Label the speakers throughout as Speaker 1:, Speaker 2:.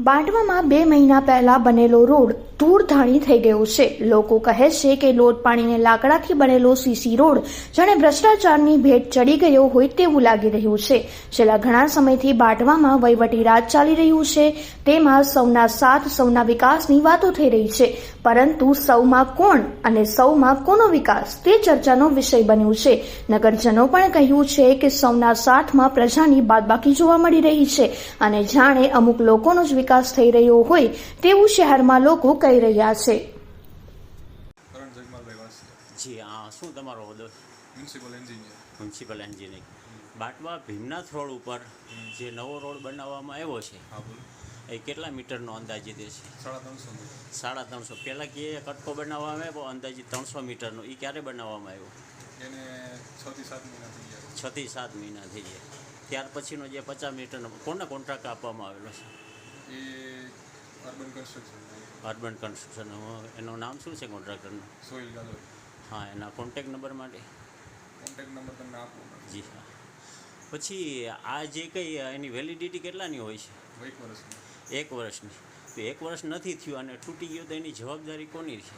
Speaker 1: બાંટવામાં બે મહિના પહેલા બનેલો રોડ ધૂળધાણી થઈ ગયો છે. લોકો કહે છે કે લોટ પાણીને લાકડાથી બનેલો સીસી રોડ જાણે ભ્રષ્ટાચારની ભેટ ચડી ગયો હોય તેવું લાગી રહ્યું છે. છેલ્લા ઘણા સમયથી બાંટવામાં વહીવટી રાજ ચાલી રહ્યું છે. તેમાં સૌના સાથ, સૌના વિકાસની વાતો થઈ રહી છે. પરંતુ સૌમાં કોણ અને સૌમાં કોનો વિકાસ? તે ચર્ચાનો વિષય બન્યું છે. નગરજનો પણ કહ્યું છે કે સૌના સાથમાં પ્રજાની બાદબાકી જોવા મળી રહી છે અને જાણે અમુક લોકોનો જ વિકાસ થઈ રહ્યો હોય તેવું શહેરમાં લોકો કહી રહ્યા છે.
Speaker 2: જી હા શું તમારો હોદ્દો
Speaker 3: municipal engineer
Speaker 2: municipal Batwa Bhimnath road ઉપર જે નવો રોડ બનાવવામાં આવ્યો છે એ કેટલા મીટરનો અંદાજિત છે?
Speaker 3: સાડા ત્રણસો
Speaker 2: સાડા ત્રણસો. પહેલાં કે કટકો બનાવવામાં આવ્યો અંદાજિત ત્રણસો મીટરનો. એ ક્યારે બનાવવામાં આવ્યો?
Speaker 3: એને છ સાત મહિના થઈ ગયા.
Speaker 2: છ થી સાત મહિના થઈ ગયા. ત્યાર પછીનો જે પચાસ મીટરનો કોને કોન્ટ્રાક્ટ આપવામાં આવેલો છે?
Speaker 3: એ અર્બન કન્સ્ટ્રક્શન
Speaker 2: અર્બન કન્સ્ટ્રક્શન. એનું નામ શું છે કોન્ટ્રાક્ટરનું?
Speaker 3: સોઇલ ગાલોર
Speaker 2: હા એના કોન્ટેક નંબર માટે?
Speaker 3: કોન્ટેક્ટ નંબર તમને આપો
Speaker 2: જી હા. પછી આ જે કંઈ એની વેલિડિટી કેટલાની હોય છે?
Speaker 3: એક વર્ષની.
Speaker 2: એક વર્ષની. તો એક વર્ષ નથી થયું અને તૂટી ગયું તો એની જવાબદારી કોની છે?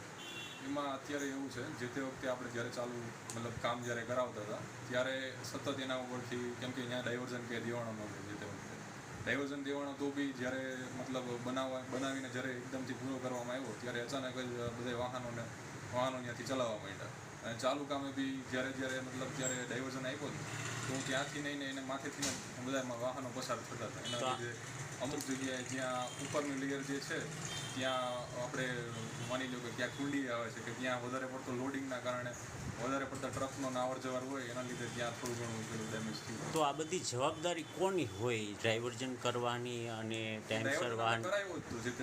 Speaker 3: એમાં અત્યારે એવું છે જે તે વખતે આપણે જ્યારે ચાલુ મતલબ કામ જ્યારે કરાવતા હતા ત્યારે સતત એના ઉપરથી કેમ કે અહીંયા ડાયવર્ઝન કે દેવાણો નહોતો જે તે વખતે. ડાયવર્ઝન દેવાનો તો બી જ્યારે મતલબ બનાવવા બનાવીને જ્યારે એકદમથી પૂરો કરવામાં આવ્યો, ત્યારે અચાનક જ બધા વાહનોને વાહનો ત્યાંથી ચલાવવા માંડ્યા. અને ચાલુ કામે બી જ્યારે જ્યારે મતલબ જ્યારે ડાયવર્ઝન આપ્યો તો હું ત્યાંથી નહીં ને એને માથેથી બધા વાહનો પસાર થતા હતા. એના લીધે અમુક જગ્યાએ જ્યાં ઉપરની લેયર જે છે ત્યાં આપણે માની લો કે ક્યાં કુંડી આવે છે કે ત્યાં વધારે પડતો લોડિંગના કારણે વધારે પડતા ટ્રકનો અવર જવર હોય એના લીધે ત્યાં થોડું ઘણું પેલું ડેમેજ થયું.
Speaker 2: તો આ બધી જવાબદારી કોની હોય ડાયવર્જન કરવાની અને ટાઈમસર વાહન?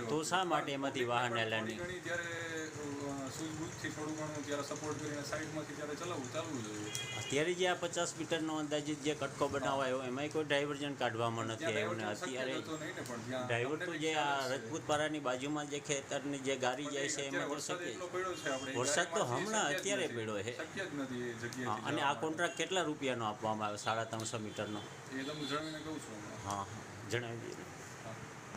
Speaker 3: તો
Speaker 2: શા માટે એમાંથી વાહન એલાની
Speaker 3: ઘણી ત્યારે થોડું ઘણું ત્યારે સપોર્ટ કરીને સાઈડમાંથી ત્યારે ચલાવવું ચાલવું જોઈએ.
Speaker 2: અત્યારે જે આ પચાસ મીટરનો અંદાજિત જે કટકો બનાવાયો એમાંય કોઈ ડાયવર્જન કાઢવામાં નથી આવ્યો ને અત્યારે ડ્રાઈવર તો જે આ. રજપૂતપારાની બાજુમાં જે ખેતરની જે ગાડી જાય છે એમાં તો
Speaker 3: આપણે
Speaker 2: વરસાદ તો હમણાં અત્યારે. પડ્યો છે. અને આ કોન્ટ્રાક્ટ કેટલા રૂપિયાનો આપવામાં આવ્યો? સાડા ત્રણસો મીટરનો?
Speaker 3: એ તમને જણાવીને કહું છું
Speaker 2: હા હા જણાવી દઈએ